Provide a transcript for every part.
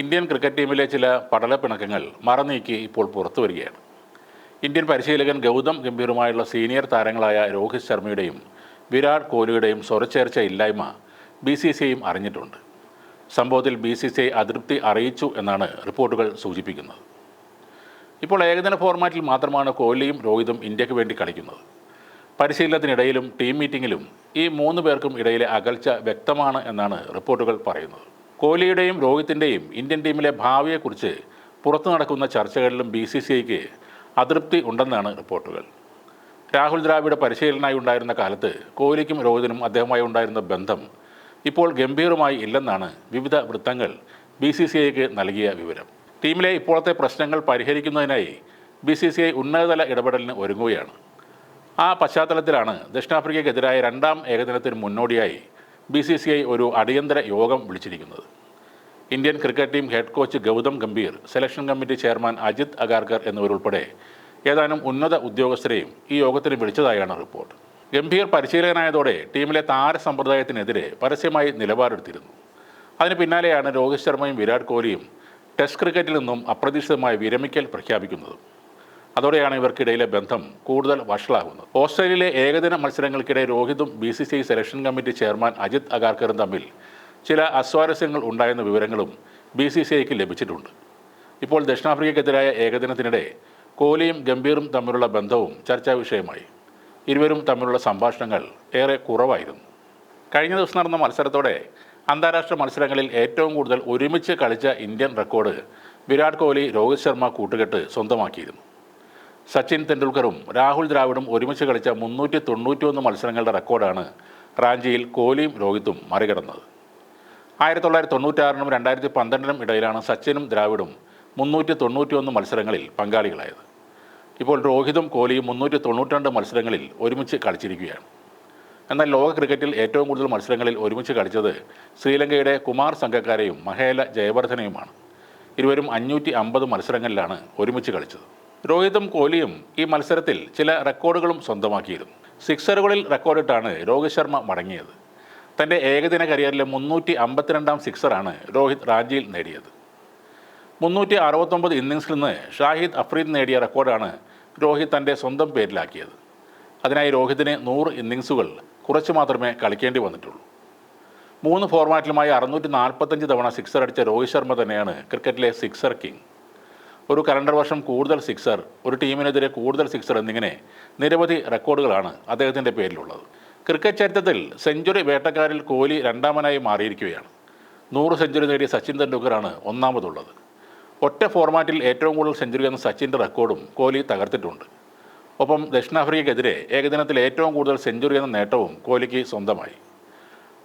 Indian cricket ടീമിലെ ചില പടലപ്പിണക്കങ്ങൾ മറനീക്കി ഇപ്പോൾ പുറത്തു വരികയാണ്. ഇന്ത്യൻ പരിശീലകൻ ഗൗതം ഗംഭീറുമായുള്ള സീനിയർ താരങ്ങളായ രോഹിത് ശർമ്മയുടെയും വിരാട് കോഹ്ലിയുടെയും സ്വരച്ചേർച്ച ഇല്ലായ്മ ബി സി സി ഐയും അറിഞ്ഞിട്ടുണ്ട്. സംഭവത്തിൽ ബി സി സി അതൃപ്തി അറിയിച്ചു എന്നാണ് റിപ്പോർട്ടുകൾ സൂചിപ്പിക്കുന്നത്. ഇപ്പോൾ ഏകദിന ഫോർമാറ്റിൽ മാത്രമാണ് കോഹ്ലിയും രോഹിതും ഇന്ത്യയ്ക്ക് വേണ്ടി കളിക്കുന്നത്. പരിശീലനത്തിനിടയിലും ടീം മീറ്റിങ്ങിലും ഈ മൂന്ന് പേർക്കും ഇടയിലെ അകൽച്ച വ്യക്തമാണ് എന്നാണ് റിപ്പോർട്ടുകൾ പറയുന്നത്. കോഹ്ലിയുടെയും രോഹിത്തിന്റെയും ഇന്ത്യൻ ടീമിലെ ഭാവിയെക്കുറിച്ച് പുറത്തു നടക്കുന്ന ചർച്ചകളിലും ബി സി സി ഐക്ക് അതൃപ്തി ഉണ്ടെന്നാണ് റിപ്പോർട്ടുകൾ. രാഹുൽ ദ്രാവിഡ് പരിശീലനമായി ഉണ്ടായിരുന്ന കാലത്ത് കോഹ്ലിക്കും രോഹിതിനും അദ്ദേഹവുമായി ഉണ്ടായിരുന്ന ബന്ധം ഇപ്പോൾ ഗംഭീരമായി ഇല്ലെന്നാണ് വിവിധ വൃത്തങ്ങൾ ബി സി സി ഐക്ക് നൽകിയ വിവരം. ടീമിലെ ഇപ്പോഴത്തെ പ്രശ്നങ്ങൾ പരിഹരിക്കുന്നതിനായി ബി സി സി ഐ ഉന്നതതല ഇടപെടലിന് ഒരുങ്ങുകയാണ്. ആ പശ്ചാത്തലത്തിലാണ് ദക്ഷിണാഫ്രിക്കയ്ക്കെതിരായ രണ്ടാം ഏകദിനത്തിന് മുന്നോടിയായി ബി സി സി ഐ ഒരു അടിയന്തര യോഗം വിളിച്ചിരിക്കുന്നത്. Indian cricket team head coach Gautam Gambhir selection committee chairman Ajit Agarkar എന്നിവരുൾപ്പെടെ ഏതാനും ഉന്നത ഉദ്യോഗസ്ഥരെയും ഈ യോഗത്തിന് വിളിച്ചതായാണ് റിപ്പോർട്ട്. ഗംഭീർ പരിശീലകനായതോടെ ടീമിലെ താരസമ്പ്രദായത്തിനെതിരെ പരസ്യമായി നിലപാടെടുത്തിരുന്നു. അതിന് പിന്നാലെയാണ് രോഹിത് ശർമ്മയും വിരാട് കോഹ്ലിയും ടെസ്റ്റ് ക്രിക്കറ്റിൽ നിന്നും അപ്രതീക്ഷിതമായി വിരമിക്കൽ പ്രഖ്യാപിക്കുന്നത്. അതോടെയാണ് ഇവർക്കിടയിലെ ബന്ധം കൂടുതൽ വഷളാകുന്നത്. ഓസ്ട്രേലിയയിലെ ഏകദിന മത്സരങ്ങൾക്കിടെ രോഹിതും B C C I selection committee chairman Ajit അഗാർക്കറും തമ്മിൽ ചില അസ്വാരസ്യങ്ങൾ ഉണ്ടായെന്ന വിവരങ്ങളും ബി സി സി ഐക്ക് ലഭിച്ചിട്ടുണ്ട്. ഇപ്പോൾ ദക്ഷിണാഫ്രിക്കയ്ക്കെതിരായ ഏകദിനത്തിനിടെ കോഹ്ലിയും ഗംഭീറും തമ്മിലുള്ള ബന്ധവും ചർച്ചാ വിഷയമായി. ഇരുവരും തമ്മിലുള്ള സംഭാഷണങ്ങൾ ഏറെ കുറവായിരുന്നു. കഴിഞ്ഞ ദിവസം നടന്ന മത്സരത്തോടെ അന്താരാഷ്ട്ര മത്സരങ്ങളിൽ ഏറ്റവും കൂടുതൽ ഒരുമിച്ച് കളിച്ച ഇന്ത്യൻ റെക്കോർഡ് വിരാട് കോഹ്ലി രോഹിത് ശർമ്മ കൂട്ടുകെട്ട് സ്വന്തമാക്കിയിരുന്നു. സച്ചിൻ തെണ്ടുൽക്കറും രാഹുൽ ദ്രാവിഡും ഒരുമിച്ച് കളിച്ച മുന്നൂറ്റി തൊണ്ണൂറ്റിയൊന്ന് മത്സരങ്ങളുടെ റെക്കോർഡാണ് റാഞ്ചിയിൽ കോഹ്ലിയും രോഹിത്തും മറികടന്നത്. ആയിരത്തി തൊള്ളായിരത്തി തൊണ്ണൂറ്റാറിനും രണ്ടായിരത്തി പന്ത്രണ്ടിനും ഇടയിലാണ് സച്ചിനും ദ്രാവിഡും മുന്നൂറ്റി തൊണ്ണൂറ്റിയൊന്ന് മത്സരങ്ങളിൽ പങ്കാളികളായത്. ഇപ്പോൾ രോഹിതും കോഹ്ലിയും മുന്നൂറ്റി തൊണ്ണൂറ്റിരണ്ട് മത്സരങ്ങളിൽ ഒരുമിച്ച് കളിച്ചിരിക്കുകയാണ്. എന്നാൽ ലോക ക്രിക്കറ്റിൽ ഏറ്റവും കൂടുതൽ മത്സരങ്ങളിൽ ഒരുമിച്ച് കളിച്ചത് ശ്രീലങ്കയുടെ കുമാർ സംഘക്കാരെയും മഹേല ജയവർദ്ധനയുമാണ്. ഇരുവരും അഞ്ഞൂറ്റി അമ്പത് മത്സരങ്ങളിലാണ് ഒരുമിച്ച് കളിച്ചത്. രോഹിതും കോഹ്ലിയും ഈ മത്സരത്തിൽ ചില റെക്കോർഡുകളും സ്വന്തമാക്കിയിരുന്നു. സിക്സറുകളിൽ റെക്കോർഡിട്ടാണ് രോഹിത് ശർമ്മ മടങ്ങിയത്. തന്റെ ഏകദിന കരിയറിലെ മുന്നൂറ്റി അമ്പത്തിരണ്ടാം സിക്സറാണ് രോഹിത് റാഞ്ചിയിൽ നേടിയത്. മുന്നൂറ്റി അറുപത്തൊമ്പത് ഇന്നിങ്സിൽ നിന്ന് ഷാഹിദ് അഫ്രീദ് നേടിയ റെക്കോർഡാണ് രോഹിത് തന്റെ സ്വന്തം പേരിലാക്കിയത്. അതിനായി രോഹിതിന് നൂറ് ഇന്നിങ്സുകൾ കുറച്ച് മാത്രമേ കളിക്കേണ്ടി വന്നിട്ടുള്ളൂ. മൂന്ന് ഫോർമാറ്റിലുമായി അറുന്നൂറ്റി നാൽപ്പത്തഞ്ച് തവണ സിക്സർ അടിച്ച രോഹിത് ശർമ്മ തന്നെയാണ് ക്രിക്കറ്റിലെ സിക്സർ കിങ്. ഒരു കലണ്ടർ വർഷം കൂടുതൽ സിക്സർ ഒരു ടീമിനെതിരെ കൂടുതൽ സിക്സർ എന്നിങ്ങനെ നിരവധി റെക്കോർഡുകളാണ് അദ്ദേഹത്തിന്റെ പേരിലുള്ളത്. ക്രിക്കറ്റ് ചരിത്രത്തിൽ സെഞ്ചുറി വേട്ടക്കാരിൽ കോഹ്ലി രണ്ടാമനായി മാറിയിരിക്കുകയാണ്. നൂറ് സെഞ്ചുറി നേടിയ സച്ചിൻ തെണ്ടുൽക്കറാണ് ഒന്നാമതുള്ളത്. ഒറ്റ ഫോർമാറ്റിൽ ഏറ്റവും കൂടുതൽ സെഞ്ചുറി എന്ന സച്ചിന്റെ റെക്കോർഡും കോഹ്ലി തകർത്തിട്ടുണ്ട്. ഒപ്പം ദക്ഷിണാഫ്രിക്കയ്ക്കെതിരെ ഏകദിനത്തിൽ ഏറ്റവും കൂടുതൽ സെഞ്ചുറി എന്ന നേട്ടവും കോഹ്ലിക്ക് സ്വന്തമായി.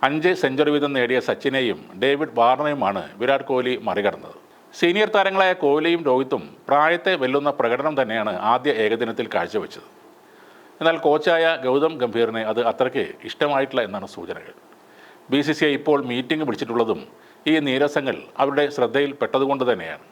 അഞ്ച് സെഞ്ചുറി വീതം നേടിയ സച്ചിനെയും ഡേവിഡ് വാർണയുമാണ് വിരാട് കോഹ്ലി മറികടന്നത്. സീനിയർ താരങ്ങളായ കോഹ്ലിയും രോഹിത്തും പ്രായത്തെ വെല്ലുന്ന പ്രകടനം തന്നെയാണ് ആദ്യ ഏകദിനത്തിൽ കാഴ്ചവെച്ചത്. എന്നാൽ കോച്ചായ ഗൗതം ഗംഭീറിനെ അത് അത്രയ്ക്ക് ഇഷ്ടമായിട്ടില്ല എന്നാണ് സൂചനകൾ. ബി സി സി ഐ ഇപ്പോൾ മീറ്റിംഗ് വിളിച്ചിട്ടുള്ളതും ഈ നീരസങ്ങൾ അവരുടെ ശ്രദ്ധയിൽ പെട്ടതുകൊണ്ട് തന്നെയാണ്.